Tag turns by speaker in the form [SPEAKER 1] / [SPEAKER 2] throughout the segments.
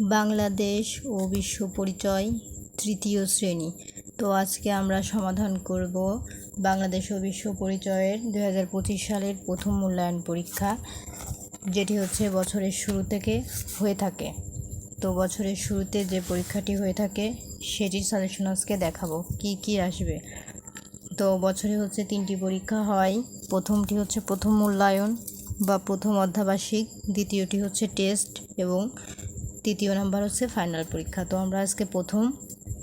[SPEAKER 1] বাংলাদেশ ও বিশ্ব পরিচয় তৃতীয় শ্রেণি। তো আজকে আমরা সমাধান করব বাংলাদেশ ও বিশ্ব পরিচয়ের দু হাজার পঁচিশ সালের প্রথম মূল্যায়ন পরীক্ষা, যেটি হচ্ছে বছরের শুরু থেকে হয়ে থাকে। তো বছরের শুরুতে যে পরীক্ষাটি হয়ে থাকে, সেটির সাজেশন আজকে দেখাবো, কি কি আসবে। তো বছরে হচ্ছে তিনটি পরীক্ষা হয়। প্রথমটি হচ্ছে প্রথম মূল্যায়ন বা প্রথম অধ্যাবাসিক দ্বিতীয়টি হচ্ছে টেস্ট এবং তৃতীয় নাম্বার হচ্ছে ফাইনাল পরীক্ষা। তো আমরা আজকে প্রথম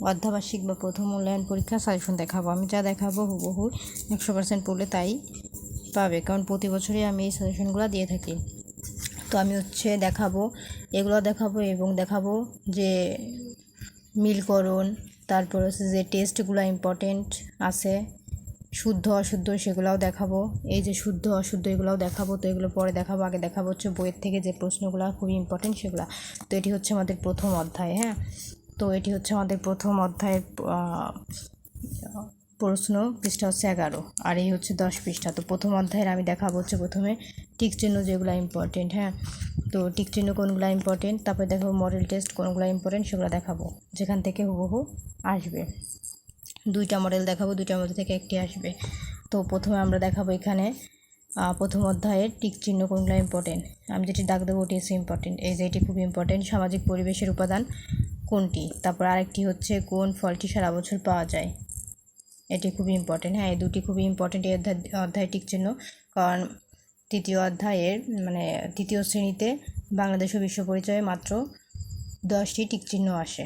[SPEAKER 1] অর্ধাবার্ষিক বা প্রথম মূল্যায়ন পরীক্ষা সাজেশন দেখাবো। আমি যা দেখাবো হুবহু একশো পার্সেন্ট পড়লে তাই পাবে, কারণ প্রতি বছরই আমি এই সাজেশনগুলো দিয়ে থাকি। তো আমি হচ্ছে দেখাবো এগুলো দেখাবো এবং দেখাবো যে মিলকরণ, তারপর হচ্ছে যে টেস্টগুলো ইম্পর্টেন্ট আছে শুদ্ধ, অশুদ্ধ সেগুলোও দেখাবো। এই যে শুদ্ধ, অশুদ্ধ এগুলোও দেখাবো। তো এগুলো পরে দেখাবো। আগে দেখাবো হচ্ছে বইয়ের থেকে যে প্রশ্নগুলো খুবই ইম্পর্টেন্ট সেগুলো। তো এটি হচ্ছে আমাদের প্রথম অধ্যায় হ্যাঁ? তো এটি হচ্ছে আমাদের প্রথম অধ্যায়ের প্রশ্ন, পৃষ্ঠা হচ্ছে এগারো। আর এই হচ্ছে দশ পৃষ্ঠা। তো প্রথম অধ্যায়ের আমি দেখাবো হচ্ছে প্রথমে টিক চিহ্ন যেগুলো ইম্পর্টেন্ট হ্যাঁ? তো টিক চিহ্ন কোনগুলো ইম্পর্টেন্ট তারপরে দেখাবো মডেল টেস্ট কোনগুলো ইম্পর্টেন্ট সেগুলো দেখাবো। যেখান থেকে হুবহু আসবে। দুইটা মডেল দেখাবো দুইটার মধ্যে থেকে একটি আসবে। তো প্রথমে আমরা দেখাবো এখানে প্রথম অধ্যায়ের টিক চিহ্ন কোনগুলো ইম্পর্টেন্ট আমি যেটি দাগ দেবো, ওটি হচ্ছে ইম্পর্টেন্ট এই যে এটি খুব ইম্পর্টেন্ট সামাজিক পরিবেশের উপাদান কোনটি? তারপর আরেকটি হচ্ছে কোন ফলটি সারা বছর পাওয়া যায়। এটি খুবই ইম্পর্টেন্ট হ্যাঁ এই দুটি খুবই ইম্পর্টেন্ট এই অধ্যায় অধ্যায় টিক চিহ্ন। কারণ তৃতীয় অধ্যায়ের মানে তৃতীয় শ্রেণীতে বাংলাদেশ ও বিশ্ব পরিচয়ে মাত্র দশটি টিক চিহ্ন আসে।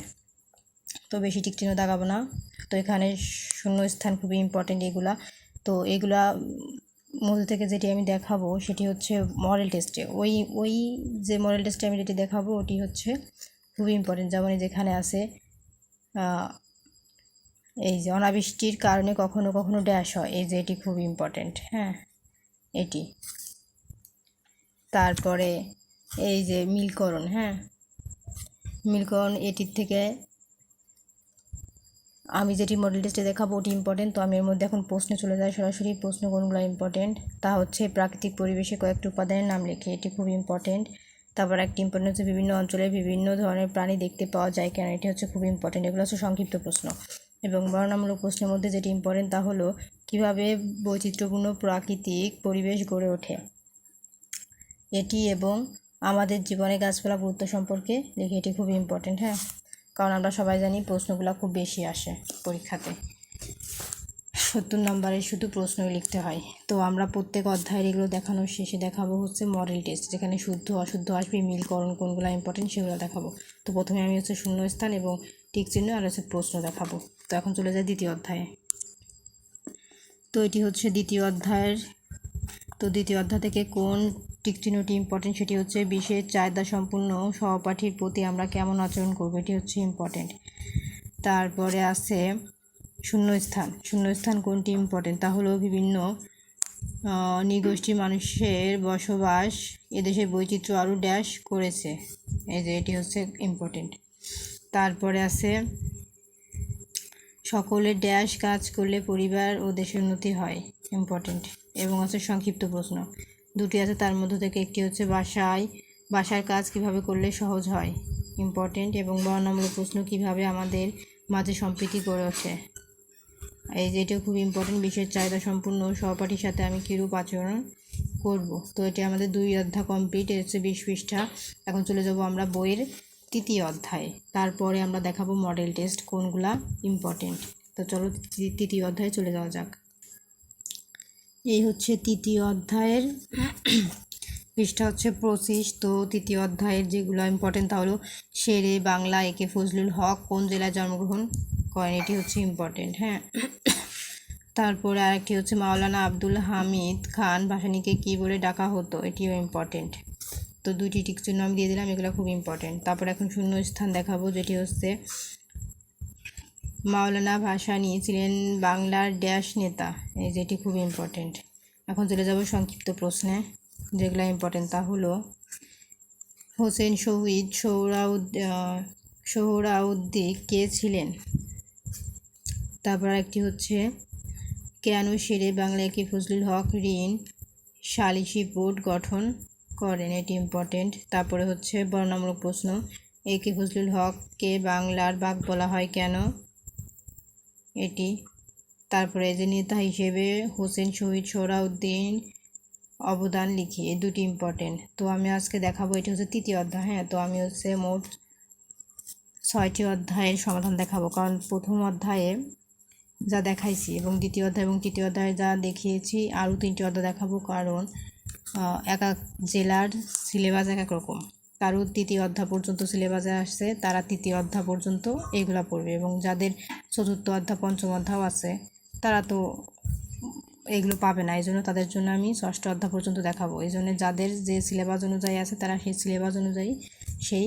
[SPEAKER 1] তো বেশি টিক চিহ্ন দাগাবো না। তো এখানে শূন্য স্থান খুবই ইম্পর্টেন্ট এগুলা। তো এগুলা মধ্যে থেকে যেটি আমি দেখাবো সেটি হচ্ছে মডেল টেস্টে ওই ওই যে মডেল টেস্টে আমি যেটি দেখাবো ওটি হচ্ছে খুবই ইম্পর্টেন্ট যেমন যেখানে আছে এই যে অনাবৃষ্টির কারণে কখনো কখনো ড্যাশ হয়। এই যে এটি খুব ইম্পর্টেন্ট হ্যাঁ এটি। তারপরে এই যে মিলকরণ হ্যাঁ মিলকরণ এটির থেকে আমি যেটি মডেল টেস্টে দেখাবো ওটি ইম্পর্টেন্ট তো আমি এর মধ্যে এখন প্রশ্নে চলে যাই। সরাসরি প্রশ্ন কোনগুলো ইম্পর্টেন্ট তা হচ্ছে প্রাকৃতিক পরিবেশে কয়েকটি উপাদানের নাম লিখে, এটি খুব ইম্পর্টেন্ট তারপর একটি ইম্পর্টেন্ট হচ্ছে বিভিন্ন অঞ্চলে বিভিন্ন ধরনের প্রাণী দেখতে পাওয়া যায় কেন, এটি হচ্ছে খুব ইম্পর্টেন্ট এগুলো হচ্ছে সংক্ষিপ্ত প্রশ্ন। এবং বর্ণনামূলক প্রশ্নের মধ্যে যেটি ইম্পর্টেন্ট তা হলো, কীভাবে বৈচিত্র্যপূর্ণ প্রাকৃতিক পরিবেশ গড়ে ওঠে? এটি এবং আমাদের জীবনে গাছপালা গুরুত্ব সম্পর্কে লিখে, এটি খুব ইম্পর্টেন্ট হ্যাঁ? কারণ আমরা সবাই জানি প্রশ্নগুলো খুব বেশি আসে পরীক্ষাতে। সত্তর নম্বরে শুধু প্রশ্নই লিখতে হয়। তো আমরা প্রত্যেক অধ্যায়ের এগুলো দেখানোর শেষে দেখাবো হচ্ছে মডেল টেস্ট, যেখানে শুদ্ধ, অশুদ্ধ আসবে মিলকরণ কোনগুলো ইম্পর্টেন্ট সেগুলো দেখাবো। তো প্রথমে আমি হচ্ছে শূন্যস্থান এবং টিক চিহ্ন আর হচ্ছে প্রশ্ন দেখাবো। তো এখন চলে যায় দ্বিতীয় অধ্যায়ে। তো এটি হচ্ছে দ্বিতীয় অধ্যায়ের, তো দ্বিতীয় অধ্যায় থেকে কোন টিক ইম্পর্টেন্ট সেটি হচ্ছে বিশেষ চাহিদা সম্পূর্ণ সহপাঠীর প্রতি আমরা কেমন আচরণ করব এটি হচ্ছে ইম্পর্টেন্ট তারপরে আছে শূন্যস্থান। শূন্যস্থান কোনটি ইম্পর্টেন্ট তা হলো বিভিন্ন আহ, নৃগোষ্ঠীর মানুষের বসবাস এদেশের বৈচিত্র্য আরও ড্যাশ করেছে। এই যে এটি হচ্ছে ইম্পর্টেন্ট তারপরে আছে সকলে ড্যাশ কাজ করলে পরিবার ও দেশের উন্নতি হয় ইম্পর্টেন্ট এবং আছে সংক্ষিপ্ত প্রশ্ন। দুটি আছে, তার মধ্যে থেকে একটি হচ্ছে বাসায়। বাসার কাজ কীভাবে করলে সহজ হয়? ইম্পর্টেন্ট এবং বর্ণনামূলক প্রশ্ন কীভাবে আমাদের মাঝে সম্প্রীতি গড়ে ওঠে? এই যে এটাও খুব ইম্পর্টেন্ট বিশেষ চাহিদা সম্পূর্ণ সহপাঠীর সাথে আমি কীরূপ আচরণ করব? তো এটি আমাদের দুই অধ্যায় কমপ্লিট এর হচ্ছে বিশ পৃষ্ঠা। এখন চলে যাব আমরা বইয়ের তৃতীয় অধ্যায়ে। তারপরে আমরা দেখাবো মডেল টেস্ট কোনগুলা ইম্পর্টেন্ট তো চলো তৃতীয় অধ্যায়ে চলে যাওয়া যাক। এই হচ্ছে তৃতীয় অধ্যায়ের, পৃষ্ঠা হচ্ছে পঁচিশ। তো তৃতীয় অধ্যায়ের যেগুলো ইম্পর্টেন্ট তা হলো শেরে, বাংলা একে ফজলুল হক, কোন জেলায় জন্মগ্রহণ করেন? এটি হচ্ছে ইম্পর্টেন্ট হ্যাঁ। তারপরে আরেকটি হচ্ছে মাওলানা আব্দুল হামিদ খান, ভাসানীকে কী বলে ডাকা হতো? এটিও ইম্পর্টেন্ট তো দুইটি টিক চিহ্ন আমি দিয়ে দিলাম, এগুলো খুব ইম্পর্টেন্ট তারপর এখন শূন্য স্থান দেখাবো, যেটি হচ্ছে মাওলানা ভাসানী ছিলেন বাংলার ড্যাশ নেতা, এই যেটি খুব ইম্পর্টেন্ট এখন চলে যাব সংক্ষিপ্ত প্রশ্নে, যেগুলো ইম্পর্টেন্ট তা হলো, হোসেন শহীদ সোহরাউদ সোহরাউদ্দিন কে ছিলেন? তারপর একটি হচ্ছে, কেন শেরে বাংলায় কি ফজলুল হক ঋণ সালিসি বোর্ড গঠন করেন? এটি ইম্পর্টেন্ট তারপরে হচ্ছে বর্ণামূলক প্রশ্ন, এ কে ফজলুল হককে বাংলার বাঘ বলা হয় কেন? এটি। তারপরে যে নেতা হিসেবে হোসেন শহীদ সোহরাউদ্দিন অবদান লিখি এই দুটি ইম্পর্টেন্ট তো আমি আজকে দেখাবো, এটি হচ্ছে তৃতীয় অধ্যায় হ্যাঁ? তো আমি হচ্ছে মোট ছয়টি অধ্যায়ের সমাধান দেখাবো। কারণ প্রথম অধ্যায়ে যা দেখাইছি এবং দ্বিতীয় অধ্যায় এবং তৃতীয় অধ্যায়ে যা দেখিয়েছি, আরও তিনটি অধ্যায় দেখাবো। কারণ এক এক জেলার সিলেবাস এক এক রকম। কারও তৃতীয় অধ্যায় পর্যন্ত সিলেবাসে আসছে, তারা তৃতীয় অধ্যায় পর্যন্ত এগুলা পড়বে এবং যাদের চতুর্থ অধ্যায়, পঞ্চম অধ্যায় আছে, তারা তো এগুলো পাবে না। এই জন্য তাদের জন্য আমি ষষ্ঠ অধ্যায় পর্যন্ত দেখাবো। এই জন্য যাদের যে সিলেবাস অনুযায়ী আছে, তারা সেই সিলেবাস অনুযায়ী সেই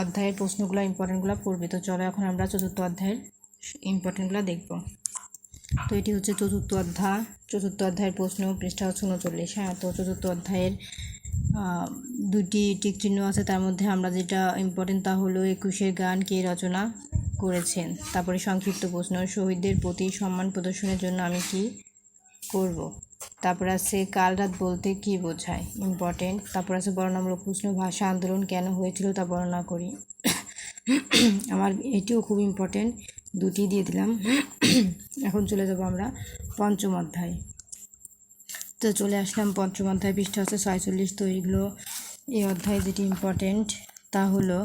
[SPEAKER 1] অধ্যায়ের প্রশ্নগুলো, ইম্পর্টেন্টগুলো পড়বে। তো চলো এখন আমরা চতুর্থ অধ্যায়ের ইম্পর্টেন্টগুলো দেখব। তো এটি হচ্ছে চতুর্থ অধ্যায়, চতুর্থ অধ্যায়ের প্রশ্ন, পৃষ্ঠা হচ্ছে উনচল্লিশ। হ্যাঁ তো চতুর্থ অধ্যায়ের দুটি টিক চিহ্ন আছে, তার মধ্যে আমরা যেটা ইম্পর্টেন্ট তা হলো একুশের গান কে রচনা করেছেন। তারপরে সংক্ষিপ্ত প্রশ্ন, শহীদদের প্রতি সম্মান প্রদর্শনের জন্য আমি কি করব? তারপর আছে, কাল রাত বলতে কি বোঝায়? ইম্পর্টেন্ট তারপর আছে বর্ণামূলক প্রশ্ন, ভাষা আন্দোলন কেন হয়েছিল তা বর্ণনা করি। আমার এটিও খুব ইম্পর্টেন্ট দুটি দিয়ে দিলাম। এখন চলে যাব আমরা পঞ্চম অধ্যায়। তো চলে আসলাম পঞ্চম অধ্যায় পৃষ্ঠা হচ্ছে ছয়চল্লিশ। তো এইগুলো এই অধ্যায় যেটি ইম্পর্টেন্ট তা হলো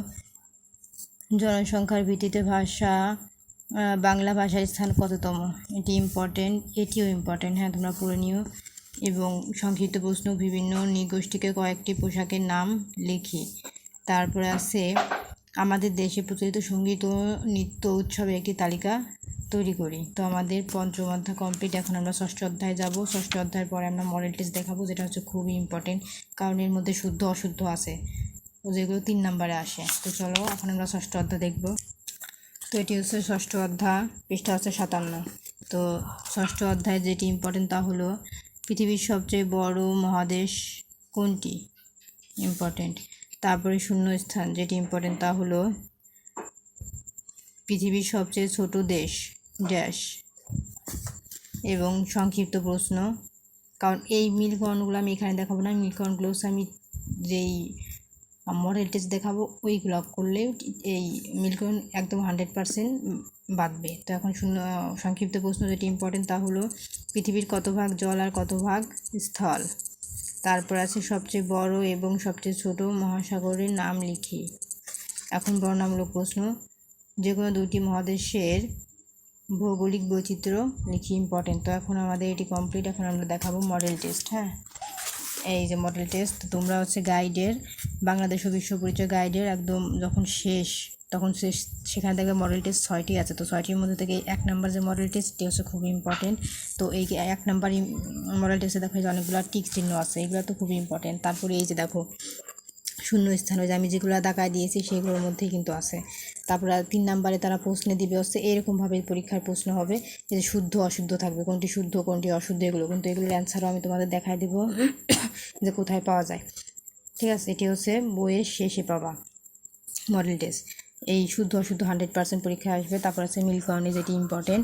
[SPEAKER 1] জনসংখ্যার ভিত্তিতে ভাষা বাংলা ভাষার স্থান কততম? এটি ইম্পর্টেন্ট এটিও ইম্পর্টেন্ট হ্যাঁ তোমরা নিও। এবং সংক্ষিপ্ত প্রশ্ন, বিভিন্ন নৃগোষ্ঠীকে কয়েকটি পোশাকের নাম লিখি। তারপরে আছে আমাদের দেশে প্রচলিত সংগীত ও নৃত্য উৎসবের একটি তালিকা তৈরি করি। তো আমাদের পঞ্চম অধ্যায় কমপ্লিট এখন আমরা ষষ্ঠ অধ্যায় যাব। ষষ্ঠ অধ্যায়ের পরে আমরা মডেল টেস্ট দেখাবো, যেটা হচ্ছে খুবই ইম্পর্টেন্ট কারণ এর মধ্যে শুদ্ধ, অশুদ্ধ আছে। ও যেগুলো তিন নম্বরে আসে। তো চলো, এখন আমরা ষষ্ঠ অধ্যায় দেখব। তো এটি হচ্ছে ষষ্ঠ অধ্যায়, পৃষ্ঠা হচ্ছে সাতান্ন। তো ষষ্ঠ অধ্যায় যেটি ইম্পর্টেন্ট তা হলো, পৃথিবীর সবচেয়ে বড় মহাদেশ কোনটি? ইম্পর্টেন্ট তারপরে শূন্য স্থান যেটি ইম্পর্টেন্ট তা হলো পৃথিবীর সবচেয়ে ছোট দেশ ড্যাশ এবং সংক্ষিপ্ত প্রশ্ন। কারণ এই মিলকরণগুলো আমি এখানে দেখাবো না, মিলকরণগুলো আমি যেই মডেল টেস্ট দেখাবো, ওইগুলো করলে এই মিলকরণ একদম হান্ড্রেড পারসেন্ট বাঁধবে। তো এখন শূন্য, সংক্ষিপ্ত প্রশ্ন যেটি ইম্পর্টেন্ট তা হলো পৃথিবীর কত ভাগ জল আর কত ভাগ স্থল? তারপর আছে সবচেয়ে বড় এবং সবচেয়ে ছোট মহাসাগরের নাম লিখি। এখন বর্ণামূলক প্রশ্ন যে কোনো দুটি মহাদেশের ভৌগোলিক বৈচিত্র্য লিখি ইম্পর্টেন্ট তো এখন আমাদের এটি কমপ্লিট এখন আমরা দেখাবো মডেল টেস্ট হ্যাঁ? এই যে মডেল টেস্ট তোমরা হচ্ছে গাইডের বাংলাদেশ ও বিশ্ব পরিচয় গাইডের একদম যখন শেষ তখন সে সেখানে দেখবে মডেল টেস্ট ছয়টি আছে। তো ছয়টির মধ্যে থেকে এক নাম্বার যে মডেল টেস্টটি হচ্ছে খুবই ইম্পর্টেন্ট তো এই এক নাম্বার মডেল টেস্টে দেখো যে অনেকগুলো টিক চিহ্ন আছে, এগুলো তো খুবই ইম্পর্টেন্ট তারপরে এই যে দেখো, শূন্য স্থান যে আমি যেগুলো দাগায় দিয়েছি, সেগুলোর মধ্যেই কিন্তু আছে। তারপরে তিন নাম্বারে তারা প্রশ্নে দিবে হচ্ছে এরকমভাবে পরীক্ষার প্রশ্ন হবে যে শুদ্ধ অশুদ্ধ থাকবে, কোনটি শুদ্ধ, কোনটি অশুদ্ধ, এগুলো। কিন্তু এগুলোর অ্যান্সারও আমি তোমাদের দেখায় দেবো যে কোথায় পাওয়া যায়। ঠিক আছে, এটি হচ্ছে বইয়ের শেষে পাবা মডেল টেস্ট এই শুদ্ধ অশুদ্ধ হান্ড্রেড পার্সেন্ট পরীক্ষায় আসবে। তারপর আছে মিলকরণী যেটি ইম্পর্টেন্ট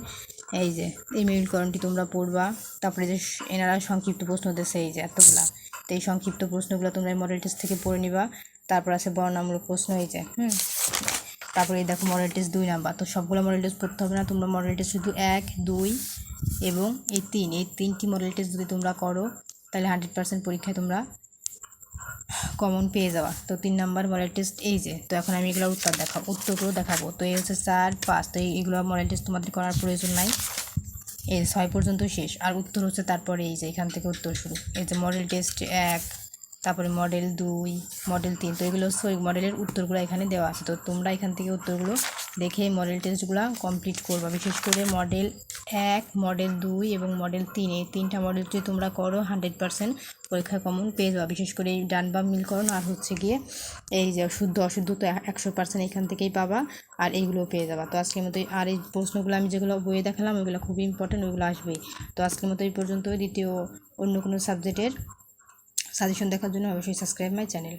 [SPEAKER 1] এই যে, এই মিলকরণটি তোমরা পড়বা। তারপরে যে এনারা সংক্ষিপ্ত প্রশ্ন দিচ্ছে এই যে এতগুলা। তো এই সংক্ষিপ্ত প্রশ্নগুলো তোমরা এই মডেল টেস্ট থেকে পড়ে নিবা। তারপর আছে বর্ণামূলক প্রশ্ন, এই যে, হুম। তারপরে এই দেখো মডেল টেস্ট দুই নাম্বার। তো সবগুলো মডেল টেস্ট পড়তে হবে না। তোমরা মডেল টেস্ট শুধু এক, দুই এবং এই তিন। এই তিনটি মডেল টেস্ট যদি তোমরা করো, তাহলে হান্ড্রেড পার্সেন্ট পরীক্ষায় তোমরা কমন পেয়ে যাওয়া। তো তিন নাম্বার মডেল টেস্ট এই যে, তো এখন আমি এগুলো উত্তর দেখাবো, উত্তরগুলো দেখাবো। তো এই হচ্ছে চার, পাঁচ, তো এইগুলো মডেল টেস্ট তোমাদের করার প্রয়োজন নাই। এই ছয় পর্যন্ত শেষ। আর উত্তর হচ্ছে তারপরে এই যে, এখান থেকে উত্তর শুরু। এই যে মডেল টেস্ট এক তারপরে মডেল দুই মডেল তিন, তো এগুলো হচ্ছে ওই মডেলের উত্তরগুলো এখানে দেওয়া আছে। তো তোমরা এখান থেকে উত্তরগুলো দেখে মডেল টেস্টগুলো কমপ্লিট করবা। বিশেষ করে মডেল এক মডেল দুই এবং মডেল তিন, এই তিনটা মডেল যদি তোমরা করো হান্ড্রেড পার্সেন্ট পরীক্ষা কমন পেয়ে যাবা। বিশেষ করে এই ডান বাম মিলকরণ আর হচ্ছে গিয়ে এই যে শুদ্ধ, অশুদ্ধ তো একশো পার্সেন্ট এখান থেকেই পাবা আর এইগুলো পেয়ে যাবা। তো আজকের মতো আর এই প্রশ্নগুলো আমি যেগুলো বইয়ে দেখালাম ওইগুলো খুবই ইম্পর্টেন্ট ওইগুলো আসবেই। তো আজকের মতো এই পর্যন্ত দ্বিতীয় অন্য কোনো সাবজেক্টের সাজেশন দেখার জন্য অবশ্যই সাবস্ক্রাইব মাই চ্যানেল।